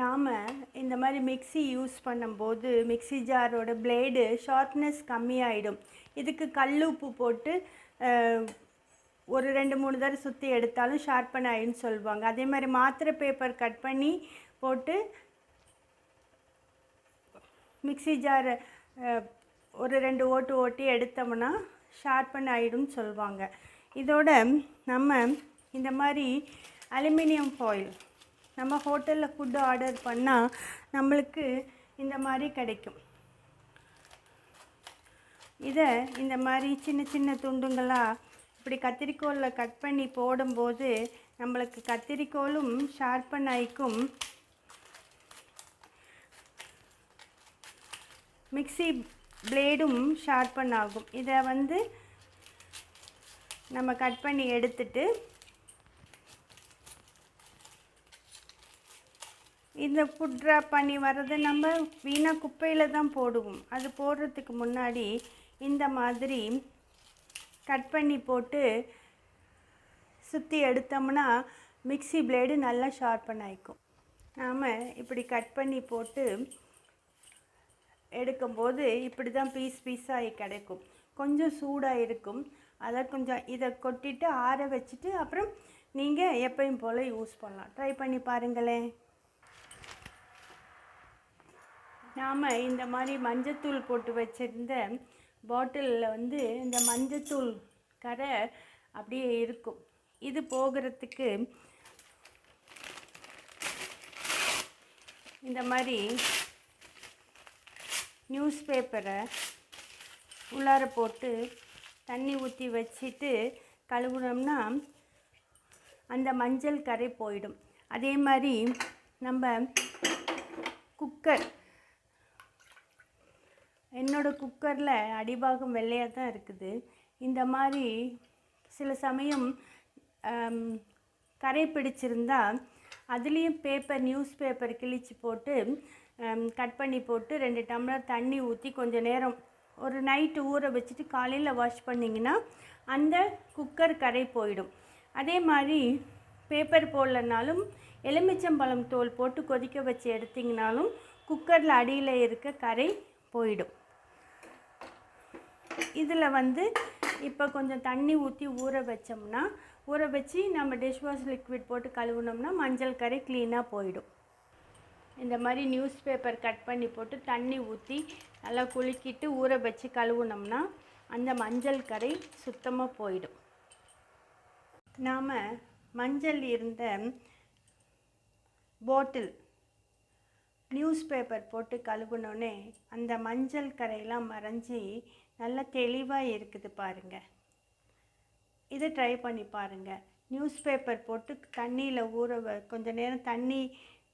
நாம் இந்த மாதிரி மிக்ஸி யூஸ் பண்ணும்போது மிக்ஸி ஜாரோட பிளேடு ஷார்ப்னஸ் கம்மியாயிடும். இதுக்கு கல் உப்பு போட்டு ஒரு ரெண்டு மூணு தடவை சுற்றி எடுத்தாலும் ஷார்ப்பன் ஆயிடும்னு சொல்லுவாங்க. அதே மாதிரி மாத்திரை பேப்பர் கட் பண்ணி போட்டு மிக்ஸி ஜார் ஒரு ரெண்டு ஓட்டு ஓட்டி எடுத்தோம்னா ஷார்ப்பன் ஆகிடும்னு சொல்லுவாங்க. இதோட நம்ம இந்த மாதிரி அலுமினியம் ஃபாயில் நம்ம ஹோட்டலில் ஃபுட்டு ஆர்டர் பண்ணால் நம்மளுக்கு இந்த மாதிரி கிடைக்கும். இதை இந்த மாதிரி சின்ன சின்ன துண்டுங்களாக இப்படி கத்திரிக்கோலில் கட் பண்ணி போடும்போது நம்மளுக்கு கத்திரிக்கோலும் ஷார்ப்பன் ஆயிக்கும். மிக்ஸி பிளேடும் ஷார்ப்பன் ஆகும். இதை வந்து நம்ம கட் பண்ணி எடுத்துட்டு இந்த ஃபுட் ட்ராப் பண்ணி வர்றதை நம்ம வீணாக குப்பையில் தான் போடுவோம். அது போடுறதுக்கு முன்னாடி இந்த மாதிரி கட் பண்ணி போட்டு சுற்றி எடுத்தோம்னா மிக்ஸி பிளேடு நல்லா ஷார்ப்பன் ஆகிக்கும் நாம் இப்படி கட் பண்ணி போட்டு எடுக்கும்போது இப்படி தான் பீஸ் பீஸாகி கிடைக்கும். கொஞ்சம் சூடாக இருக்கும். அதை கொஞ்சம் இதை கொட்டிட்டு ஆற வச்சுட்டு அப்புறம் நீங்கள் எப்பயும் போல் யூஸ் பண்ணலாம். ட்ரை பண்ணி பாருங்களேன். நாம் இந்த மாதிரி மஞ்சத்தூள் போட்டு வச்சுருந்த பாட்டிலில் வந்து இந்த மஞ்சத்தூள் கரை அப்படியே இருக்கும். இது போகிறதுக்கு இந்த மாதிரி நியூஸ் பேப்பரை உள்ளார போட்டு தண்ணி ஊற்றி வச்சுட்டு கழுவுனோம்னா அந்த மஞ்சள் கரை போயிடும். அதே மாதிரி நம்ம குக்கர் என்னோட குக்கரில் அடிபாகம் வெள்ளையாக தான் இருக்குது. இந்த மாதிரி சில சமயம் கரை பிடிச்சிருந்தா அதுலேயும் பேப்பர் நியூஸ் பேப்பர் கிழிச்சு போட்டு கட் பண்ணி போட்டு ரெண்டு டம்ளர் தண்ணி ஊற்றி கொஞ்சம் நேரம் ஒரு நைட்டு ஊற வச்சுட்டு காலையில் வாஷ் பண்ணிங்கன்னா அந்த குக்கர் கரை போயிடும். அதே மாதிரி பேப்பர் போடலனாலும் எலுமிச்சம்பழம் தோல் போட்டு கொதிக்க வச்சு எடுத்திங்கனாலும் குக்கரில் அடியில் இருக்க கரை போயிடும். இதில் வந்து இப்போ கொஞ்சம் தண்ணி ஊற்றி ஊற வச்சோம்னா ஊற வச்சு நம்ம டிஷ் வாஷ் லிக்விட் போட்டு கழுவுனோம்னா மஞ்சள் கரை க்ளீனாக போயிடும். இந்த மாதிரி நியூஸ் பேப்பர் கட் பண்ணி போட்டு தண்ணி ஊற்றி நல்லா குலுக்கிட்டு ஊற வச்சு கழுவுனோம்னா அந்த மஞ்சள் கரை சுத்தமாக போயிடும். நாம் மஞ்சள் இருந்த பாட்டில் நியூஸ் பேப்பர் போட்டு கழுவுனோடனே அந்த மஞ்சள் கரையெல்லாம் மறைஞ்சி நல்லா தெளிவாக இருக்குது பாருங்கள் இதை ட்ரை பண்ணி பாருங்கள் நியூஸ் பேப்பர் போட்டு தண்ணியில் ஊற வ கொஞ்ச நேரம் தண்ணி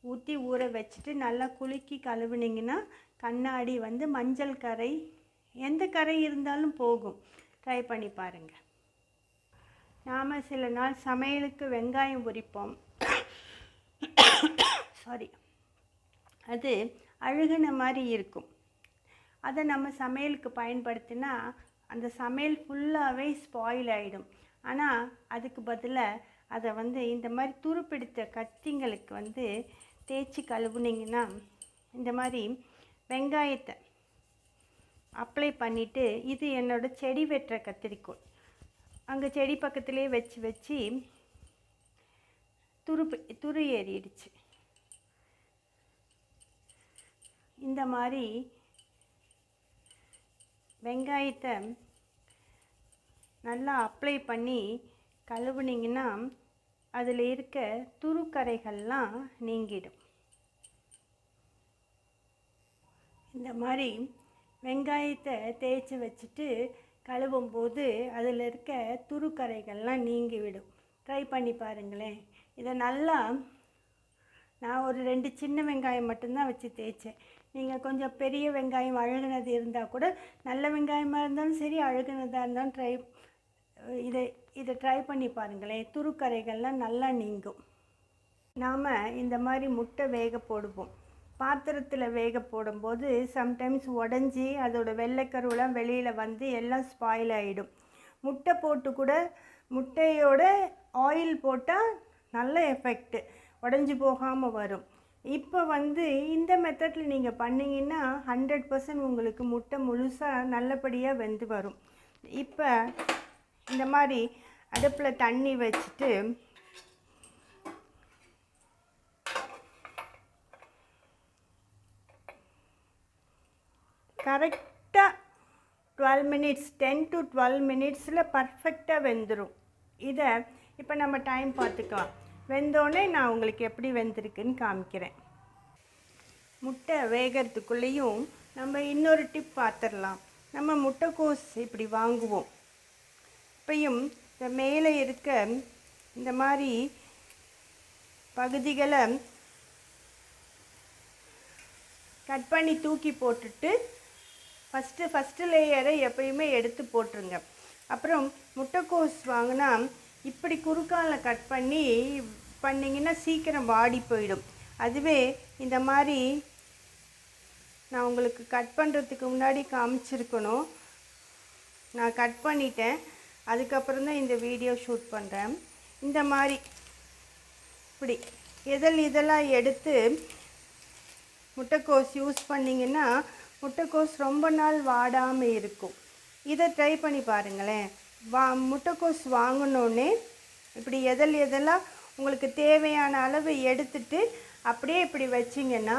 ஊற்றி ஊற வச்சுட்டு நல்லா குலுக்கி கழுவுனீங்கன்னா கண்ணாடி வந்து மஞ்சள் கரை எந்த கரை இருந்தாலும் போகும். ட்ரை பண்ணி பாருங்கள் நாம் சில நாள் சமையலுக்கு வெங்காயம் உரிப்போம். சாரி அது அழுகுன மாதிரி இருக்கும். அதை நம்ம சமையலுக்கு பயன்படுத்தினா அந்த சமையல் ஃபுல்லாகவே ஸ்பாயில் ஆகிடும் ஆனால் அதுக்கு பதிலாக அதை வந்து இந்த மாதிரி துருப்பிடித்த கத்திங்களுக்கு வந்து தேய்ச்சி கழுவுனீங்கன்னா இந்த மாதிரி வெங்காயத்தை அப்ளை பண்ணிவிட்டு இது என்னோட செடி வெட்டுற கத்திரிக்கோள். அங்கே செடி பக்கத்துலேயே வச்சு வச்சு துரு துரு ஏறிடுச்சு. இந்த மாதிரி வெங்காயத்தை நல்லா அப்ளை பண்ணி கழுவுனிங்கன்னா அதில் இருக்க துருக்கரைகள்லாம் நீங்கிடும். இந்த மாதிரி வெங்காயத்தை தேய்ச்சி வச்சுட்டு கழுவும் போது அதில் இருக்க துருக்கரைகள்லாம் நீங்கிவிடும். ட்ரை பண்ணி பாருங்களேன். இதை நல்லா நான் ஒரு ரெண்டு சின்ன வெங்காயம் மட்டும்தான் வச்சு தேய்ச்சேன். நீங்கள் கொஞ்சம் பெரிய வெங்காயம் அழுகினது இருந்தால் கூட நல்ல வெங்காயமாக இருந்தாலும் சரி அழுகுனதாக இருந்தாலும் ட்ரை இதை இதை ட்ரை பண்ணி பாருங்களேன். துருக்கரைகள்லாம் நல்லா நீங்கும். நாம் இந்த மாதிரி முட்டை வேக போடுவோம். பாத்திரத்தில் வேக போடும்போது சம்டைம்ஸ் உடஞ்சி அதோட வெள்ளைக்கருவெலாம் வெளியில் வந்து எல்லாம் ஸ்பாயில் ஆகிடும் முட்டை போட்டு கூட முட்டையோட ஆயில் போட்டால் நல்ல எஃபெக்ட்டு உடஞ்சி போகாமல் வரும். இப்போ வந்து இந்த மெத்தடில் நீங்கள் பண்ணிங்கன்னா ஹண்ட்ரட் பர்சன்ட் உங்களுக்கு முட்டை முழுசாக நல்லபடியாக வெந்து வரும். இப்போ இந்த மாதிரி அடுப்பில் தண்ணி வச்சுட்டு கரெக்டாக twelve minutes ten to twelve மினிட்ஸில் பர்ஃபெக்டாக வெந்துடும் இதை இப்போ நம்ம டைம் பார்த்துக்கலாம். வெந்தோடனே நான் உங்களுக்கு எப்படி வெந்திருக்குன்னு காமிக்கிறேன். முட்டை வேகிறதுக்குள்ளேயும் நம்ம இன்னொரு டிப் பார்த்துடலாம். நம்ம முட்டைக்கோஸ் இப்படி வாங்குவோம். இப்பையும் இந்த மேலே இருக்க இந்த மாதிரி பகுதிகளை கட் பண்ணி தூக்கி போட்டுட்டு ஃபஸ்ட்டு ஃபஸ்ட்டு லேயரை எப்பயுமே எடுத்து போட்டுருங்க. அப்புறம் முட்டைக்கோஸ் வாங்கினா இப்படி குறுக்கால கட் பண்ணி பண்ணிங்கன்னா சீக்கிரம் வாடி போயிடும். அதுவே இந்த மாதிரி நான் உங்களுக்கு கட் பண்ணுறதுக்கு முன்னாடி காமிச்சிருக்கணும். நான் கட் பண்ணிட்டேன். அதுக்கப்புறம் தான் இந்த வீடியோ ஷூட் பண்ணுறேன் இந்த மாதிரி இப்படி இதழ் இதெல்லாம் எடுத்து முட்டைக்கோஸ் யூஸ் பண்ணிங்கன்னா முட்டைக்கோஸ் ரொம்ப நாள் வாடாமல் இருக்கும். இதை ட்ரை பண்ணி பாருங்களேன். வா முட்டைக்கோஸ் வாங்கினோன்னே இப்படி எதில் எதெல்லாம் உங்களுக்கு தேவையான அளவு எடுத்துட்டு அப்படியே இப்படி வச்சிங்கன்னா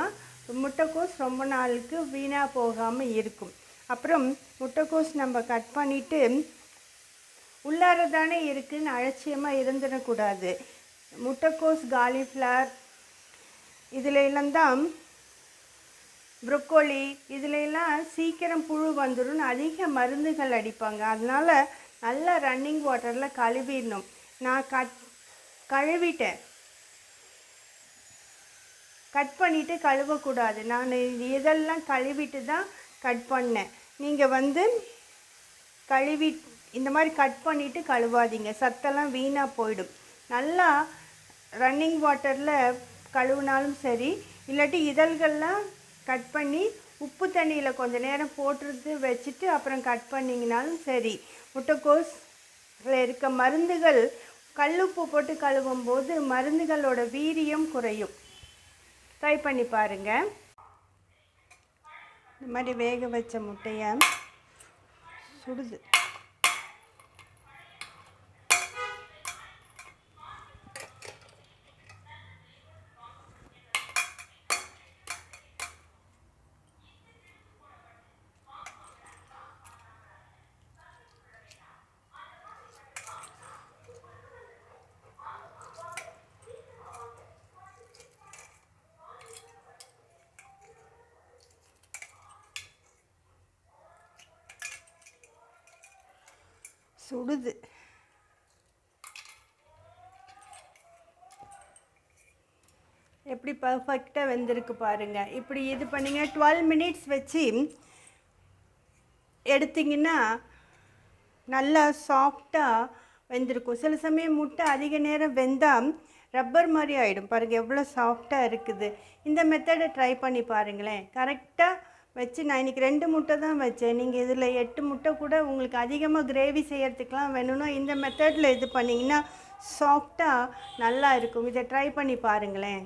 முட்டைக்கோஸ் ரொம்ப நாளுக்கு வீணாக போகாமல் இருக்கும். அப்புறம் முட்டைக்கோஸ் நம்ம கட் பண்ணிவிட்டு உள்ளார தானே இருக்குன்னு அலட்சியமாக இருந்துடக்கூடாது. முட்டைக்கோஸ் காலிஃப்ளவர் இதில் எல்லாம் தான் ப்ரொக்கோலி இதில் எல்லாம் சீக்கிரம் புழு வந்துடும் அதிக மருந்துகள் அடிப்பாங்க. அதனால் நல்லா ரன்னிங் வாட்டரில் கழுவிடணும். நான் கட் கழுவிட்டேன். கட் பண்ணிவிட்டு கழுவக்கூடாது. நான் இதெல்லாம் கழுவிட்டு தான் கட் பண்ணேன். நீங்கள் வந்து கழுவி இந்த மாதிரி கட் பண்ணிவிட்டு கழுவாதீங்க. சத்தெல்லாம் வீணாக போயிடும். நல்லா ரன்னிங் வாட்டரில் கழுவினாலும் சரி இல்லாட்டி இதழ்கள்லாம் கட் பண்ணி உப்பு தண்ணியில் கொஞ்சம் நேரம் போட்டுருந்து வச்சுட்டு அப்புறம் கட் பண்ணிங்கனாலும் சரி. முட்டைக்கோஸில் இருக்க மருந்துகள் கல்லுப்பு போட்டு கழுவும் போது மருந்துகளோட வீரியம் குறையும். ட்ரை பண்ணி பாருங்கள் இந்த மாதிரி வேக வச்ச முட்டையை சுடுது. சுடுது. எப்படி பர்ஃபெக்டாக வெந்திருக்கு பாருங்கள் இப்படி இது பண்ணிங்க. டுவெல் மினிட்ஸ் வச்சு எடுத்திங்கன்னா நல்லா சாஃப்டாக வெந்திருக்கும். சில சமயம் முட்டை அதிக நேரம் வெந்தால் ரப்பர் மாதிரி ஆகிடும் பாருங்கள் எவ்வளோ சாஃப்டாக இருக்குது. இந்த மெத்தடை ட்ரை பண்ணி பாருங்களேன். கரெக்டாக வச்சு நான் இன்றைக்கி ரெண்டு முட்டை தான் வச்சேன். நீங்கள் இதில் எட்டு முட்டை கூட உங்களுக்கு அதிகமாக கிரேவி செய்கிறதுக்கெலாம் வேணும்னா இந்த மெத்தடில் இது பண்ணிங்கன்னா சாஃப்டாக நல்லா இருக்கும். இதை ட்ரை பண்ணி பாருங்களேன்.